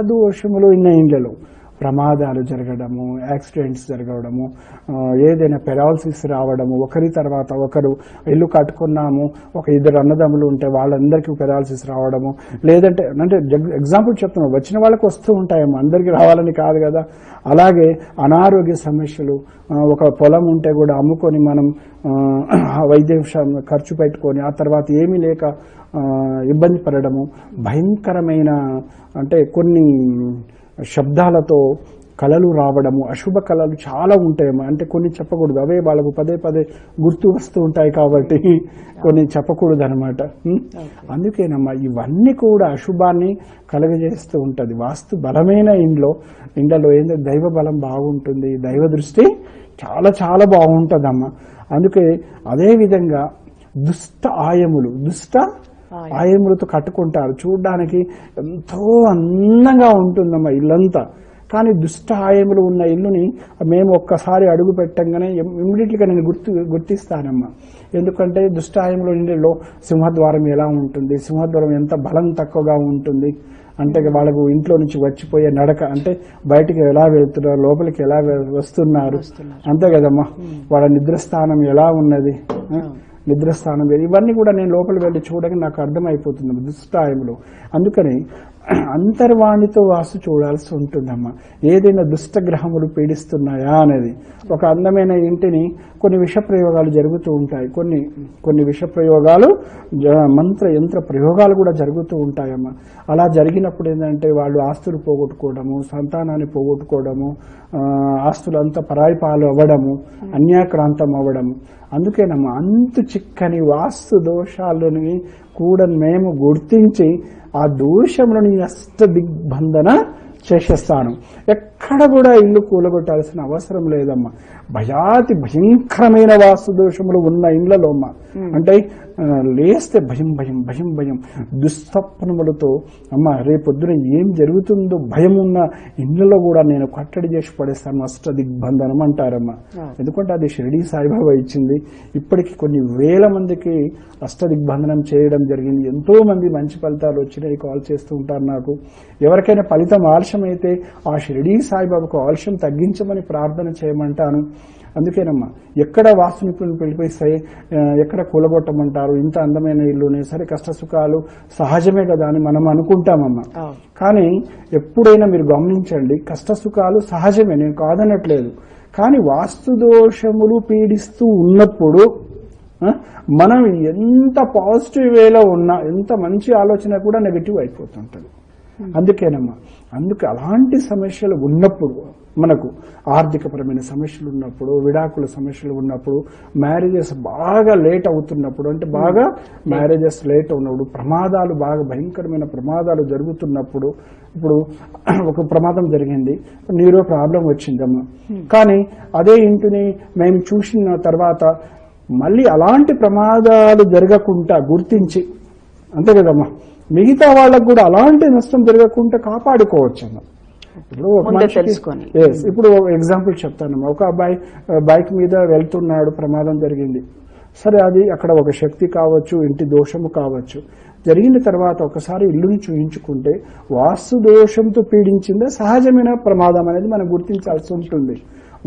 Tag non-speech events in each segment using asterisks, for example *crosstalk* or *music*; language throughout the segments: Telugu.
దోషములు ఉన్న ఇండ్లలో ప్రమాదాలు జరగడము యాక్సిడెంట్స్ జరగడము ఏదైనా పెరాలసిస్ రావడము ఒకరి తర్వాత ఒకరు ఇల్లు కట్టుకున్నాము ఒక ఇద్దరు అన్నదమ్ములు ఉంటే వాళ్ళందరికీ పెరాలసిస్ రావడము లేదంటే అంటే ఎగ్జాంపుల్ చెప్తున్నాం వచ్చిన వాళ్ళకి వస్తూ ఉంటాయేమో అందరికీ రావాలని కాదు కదా. అలాగే అనారోగ్య సమస్యలు ఒక పొలం ఉంటే కూడా అమ్ముకొని మనం *clears throat* వైద్య ఖర్చు పెట్టుకొని ఆ తర్వాత ఏమీ లేక ఇబ్బంది పడడము భయంకరమైన అంటే కొన్ని శబ్దాలతో కళలు రావడము అశుభ కళలు చాలా ఉంటాయేమో అంటే కొన్ని చెప్పకూడదు. అవే వాళ్ళకు పదే పదే గుర్తు వస్తూ ఉంటాయి కాబట్టి కొన్ని చెప్పకూడదు అనమాట అందుకేనమ్మా ఇవన్నీ కూడా అశుభాన్ని కలగజేస్తూ ఉంటది. వాస్తు బలమైన ఇంట్లో ఇండ్లలో ఏంటంటే దైవ బలం బాగుంటుంది. దైవ దృష్టి చాలా చాలా బాగుంటుందమ్మా. అందుకే అదే విధంగా దుష్ట ఆయములు దుష్ట ఆయములతో కట్టుకుంటారు. చూడడానికి ఎంతో అందంగా ఉంటుందమ్మా ఇల్లంతా. కానీ దుష్ట ఆయములు ఉన్న ఇల్లుని మేము ఒక్కసారి అడుగు పెట్టంగానే ఇమ్మీడియట్గా నేను గుర్తు గుర్తిస్తానమ్మా. ఎందుకంటే దుష్ట ఆయములు ఇండిలో సింహద్వారం ఎలా ఉంటుంది? సింహద్వారం ఎంత బలం తక్కువగా ఉంటుంది? అంటే వాళ్ళకు ఇంట్లో నుంచి వచ్చిపోయే నడక అంటే బయటికి ఎలా వెళ్తున్నారు? లోపలికి ఎలా వస్తున్నారు? అంతే కదమ్మా. వాళ్ళ నిద్రస్థానం ఎలా ఉన్నది? నిద్రస్థానం వేరు ఇవన్నీ కూడా నేను లోపల వెళ్ళి చూడగా నాకు అర్థమైపోతుంది. దుష్టాయములు అందుకని అంతర్వాణితో వాసు చూడాల్సి ఉంటుందమ్మా. ఏదైనా దుష్ట గ్రహములు పీడిస్తున్నాయా అనేది. ఒక అందమైన ఇంటిని కొన్ని విష ప్రయోగాలు జరుగుతూ ఉంటాయి. కొన్ని కొన్ని విష ప్రయోగాలు జ- మంత్ర యంత్ర ప్రయోగాలు కూడా జరుగుతూ ఉంటాయమ్మా. అలా జరిగినప్పుడు ఏంటంటే వాళ్ళు ఆస్తులు పోగొట్టుకోవడము సంతానాన్ని పోగొట్టుకోవడము ఆస్తులంతా పరాయి పాలు అవ్వడము అన్యాక్రాంతం అవ్వడము అందుకేనమ్మా అంతు చిక్కని వాస్తు దోషాలని కూడా మేము గుర్తించి ఆ దోషములను అస్త దిగ్బంధన చేసేస్తాను. ఎక్కడ కూడా ఇల్లు కూలగొట్టాల్సిన అవసరం లేదమ్మా. భయాతి భయంకరమైన వాస్తు దోషములు ఉన్న ఇండ్లలో అమ్మా అంటే ఆ, లేస్తే భయం భయం భయం భయం. దుస్వప్నములతో అమ్మ రేపొద్దున ఏం జరుగుతుందో భయం ఉన్న ఇండ్లలో కూడా నేను కట్టడి చేసి పడేస్తాను అష్ట దిగ్బంధనం అంటారమ్మా. ఎందుకంటే అది షిరిడి సాయిబాబా ఇచ్చింది. ఇప్పటికి కొన్ని వేల మందికి అష్ట దిగ్బంధనం చేయడం జరిగింది. ఎంతో మంది మంచి ఫలితాలు వచ్చినాయి కాల్ చేస్తూ ఉంటారు నాకు. ఎవరికైనా ఫలితం ఆలస్యం అయితే ఆ షిరిడి సాయిబాబాకు ఆలస్యం తగ్గించమని ప్రార్థన చేయమంటాను. అందుకేనమ్మా ఎక్కడ వాస్తు నిపుణులు పిలిపిస్తాయి ఎక్కడ కూలగొట్టమంటారు ఇంత అందమైన ఇల్లునే సరే కష్ట సుఖాలు సహజమే కదా అని మనం అనుకుంటామమ్మా. కానీ ఎప్పుడైనా మీరు గమనించండి కష్ట సుఖాలు సహజమే నేను కాదనట్లేదు. కానీ వాస్తు దోషములు పీడిస్తూ ఉన్నప్పుడు మనం ఎంత పాజిటివ్ వేలో ఉన్నా ఎంత మంచి ఆలోచన కూడా నెగిటివ్ అయిపోతుంటది. అందుకేనమ్మా అందుకే అలాంటి సమస్యలు ఉన్నప్పుడు మనకు ఆర్థికపరమైన సమస్యలు ఉన్నప్పుడు విడాకుల సమస్యలు ఉన్నప్పుడు మ్యారేజెస్ బాగా లేట్ అవుతున్నప్పుడు అంటే బాగా మ్యారేజెస్ లేట్ ఉన్నప్పుడు ప్రమాదాలు బాగా భయంకరమైన ప్రమాదాలు జరుగుతున్నప్పుడు ఇప్పుడు *clears throat* ఒక ప్రమాదం జరిగింది నీరో ప్రాబ్లం వచ్చిందమ్మా. కానీ అదే ఇంటిని మేము చూసిన తర్వాత మళ్ళీ అలాంటి ప్రమాదాలు జరగకుండా గుర్తించి అంతే కదమ్మా. మిగతా వాళ్ళకు కూడా అలాంటి నష్టం జరగకుండా కాపాడుకోవచ్చు అన్న ఇప్పుడు ఒక మనిషికి-. ఇప్పుడు ఎగ్జాంపుల్ చెప్తానమ్మా ఒక అబ్బాయి బైక్ మీద వెళ్తున్నాడు ప్రమాదం జరిగింది. సరే అది అక్కడ ఒక శక్తి కావచ్చు ఇంటి దోషము కావచ్చు. జరిగిన తర్వాత ఒకసారి ఇల్లుని చూయించుకుంటే వాస్తు దోషంతో పీడించిందే సహజమైన ప్రమాదం అనేది మనం గుర్తించాల్సి ఉంటుంది.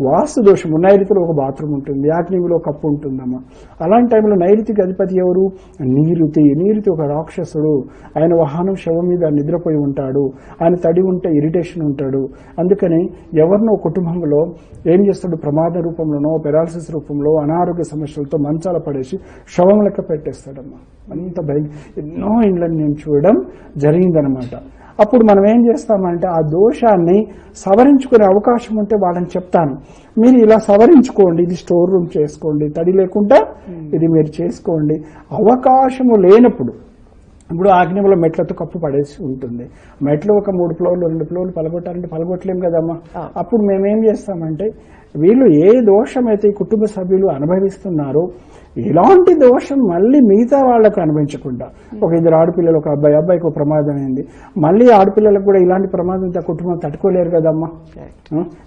వాస్తు దోషము నైరుతిలో ఒక బాత్రూమ్ ఉంటుంది యాగ్నిలో కప్పు ఉంటుందమ్మా. అలాంటి టైంలో నైరుతికి అధిపతి ఎవరు? నీరుతి. నీరుతి ఒక రాక్షసుడు. ఆయన వాహనం శవం మీద నిద్రపోయి ఉంటాడు. ఆయన తడి ఉంటే ఇరిటేషన్ ఉంటాడు. అందుకని ఎవరినో కుటుంబంలో ఏం చేస్తాడు? ప్రమాద రూపంలోనో పెరాలసిస్ రూపంలో అనారోగ్య సమస్యలతో మంచాల పడేసి శవం లెక్క పెట్టేస్తాడమ్మా. అంత భయం. ఎన్నో ఇండ్లని నేను చూడడం జరిగిందనమాట అప్పుడు మనం ఏం చేస్తామంటే ఆ దోషాన్ని సవరించుకునే అవకాశం ఉంటే వాళ్ళని చెప్తాను. మీరు ఇలా సవరించుకోండి ఇది స్టోర్ రూమ్ చేసుకోండి తడి లేకుండా ఇది మీరు చేసుకోండి. అవకాశము లేనప్పుడు ఇప్పుడు ఆగ్నేయంలో మెట్లతో కప్పు పడేసి ఉంటుంది. మెట్లు ఒక మూడు ఫ్లోర్లు రెండు ఫ్లోర్లు పలగొట్టాలంటే పలగొట్టలేం కదమ్మా. అప్పుడు మేమేం చేస్తామంటే వీళ్ళు ఏ దోషం అయితే కుటుంబ సభ్యులు అనుభవిస్తున్నారో ఇలాంటి దోషం మళ్ళీ మిగతా వాళ్ళకు అనిపించకుండా ఒక ఇద్దరు ఆడపిల్లలు ఒక అబ్బాయి అబ్బాయికి ఒక ప్రమాదం అయింది. మళ్ళీ ఆడపిల్లలకు కూడా ఇలాంటి ప్రమాదం కుటుంబం తట్టుకోలేరు కదమ్మా.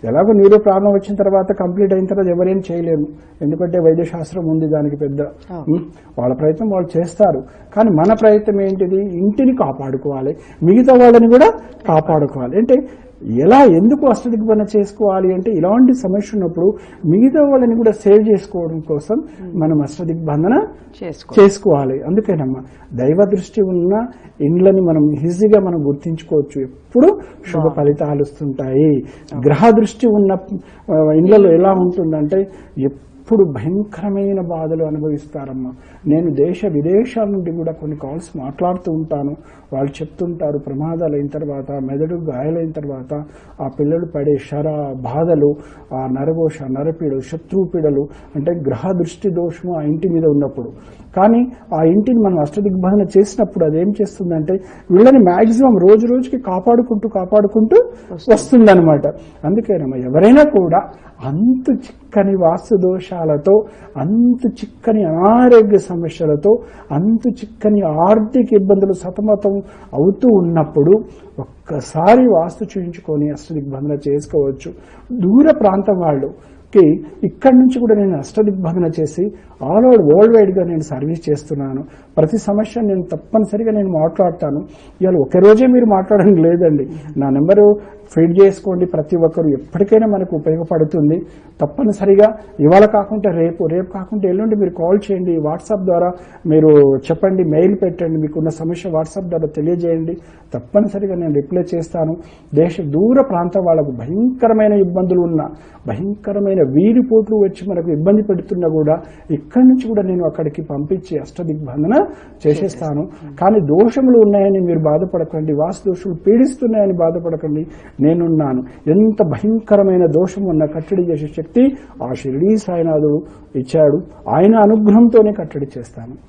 ఎలాగో నీరు ప్రాణం వచ్చిన తర్వాత కంప్లీట్ అయిన తర్వాత ఎవరేం చేయలేము ఎందుకంటే వైద్య శాస్త్రం ఉంది దానికి పెద్ద? వాళ్ళ ప్రయత్నం వాళ్ళు చేస్తారు. కానీ మన ప్రయత్నం ఏంటిది? ఇంటిని కాపాడుకోవాలి. మిగతా వాళ్ళని కూడా కాపాడుకోవాలి. అంటే ఎలా ఎందుకు అష్టదిగ్బంధన చేసుకోవాలి అంటే ఇలాంటి సమస్య ఉన్నప్పుడు మిగతా వాళ్ళని కూడా సేవ్ చేసుకోవడం కోసం మనం అష్టదిగ్బంధన చేసుకో చేసుకోవాలి. అందుకేనమ్మా దైవ దృష్టి ఉన్న ఇండ్లని మనం ఈజీగా మనం గుర్తించుకోవచ్చు. ఎప్పుడు శుభ ఫలితాలు వస్తుంటాయి. గ్రహ దృష్టి ఉన్న ఇండ్లలో ఎలా ఉంటుందంటే ఎప్పుడు భయంకరమైన బాధలు అనుభవిస్తారమ్మా. నేను దేశ విదేశాల నుండి కూడా కొన్ని కాల్స్ మాట్లాడుతూ ఉంటాను. వాళ్ళు చెప్తుంటారు ప్రమాదాలు అయిన తర్వాత మెదడు గాయాలైన తర్వాత ఆ పిల్లలు పడే శర బాధలు ఆ నరఘోష నరపీడలు శత్రుపీడలు అంటే గ్రహ దృష్టి దోషము ఆ ఇంటి మీద ఉన్నప్పుడు. కానీ ఆ ఇంటిని మనం అష్టదిగ్బంధన చేసినప్పుడు అదేం చేస్తుందంటే వీళ్ళని మాక్సిమం రోజు రోజుకి కాపాడుకుంటూ కాపాడుకుంటూ వస్తుందన్నమాట. అందుకేనమ్మా ఎవరైనా కూడా అంతు చిక్కని వాస్తు దోషాలతో అంతు చిక్కని అనారోగ్య సమస్యలతో అంతు చిక్కని ఆర్థిక ఇబ్బందులు సతమతం అవుతూ ఉన్నప్పుడు ఒక్కసారి వాస్తు చూయించుకొని అష్టదిగ్బంధన చేసుకోవచ్చు. దూర ప్రాంతం వాళ్ళుకి ఇక్కడి నుంచి కూడా నేను అష్టదిగ్బంధన చేసి ఆల్ ఓవర్ వరల్డ్ వైడ్గా నేను సర్వీస్ చేస్తున్నాను. ప్రతి సమస్య నేను తప్పనిసరిగా నేను మాట్లాడతాను. ఇవాళ ఒక రోజే మీరు మాట్లాడడం లేదండి. నా నెంబరు ఫీడ్ చేసుకోండి ప్రతి ఒక్కరు. ఎప్పటికైనా మనకు ఉపయోగపడుతుంది. తప్పనిసరిగా ఇవాళ కాకుండా రేపు రేపు కాకుండా ఎల్లుండి మీరు కాల్ చేయండి. వాట్సాప్ ద్వారా మీరు చెప్పండి మెయిల్ పెట్టండి. మీకున్న సమస్య వాట్సాప్ ద్వారా తెలియజేయండి. తప్పనిసరిగా నేను రిప్లై చేస్తాను. దేశ దూర ప్రాంతం వాళ్ళకు భయంకరమైన ఇబ్బందులు ఉన్న భయంకరమైన వీరిపోట్లు వచ్చి మనకు ఇబ్బంది పెడుతున్నా కూడా ఇక్కడి నుంచి కూడా నేను అక్కడికి పంపించి అష్టదిగ్బంధన చేసేస్తాను. కానీ దోషములు ఉన్నాయని మీరు బాధపడకండి. వాస్తు దోషులు పీడిస్తున్నాయని బాధపడకండి. నేనున్నాను. ఎంత భయంకరమైన దోషం ఉన్న కట్టడి చేసే శక్తి ఆ షిరిడీ సాయినాథుడు ఇచ్చాడు. ఆయన అనుగ్రహంతోనే కట్టడి చేస్తాను.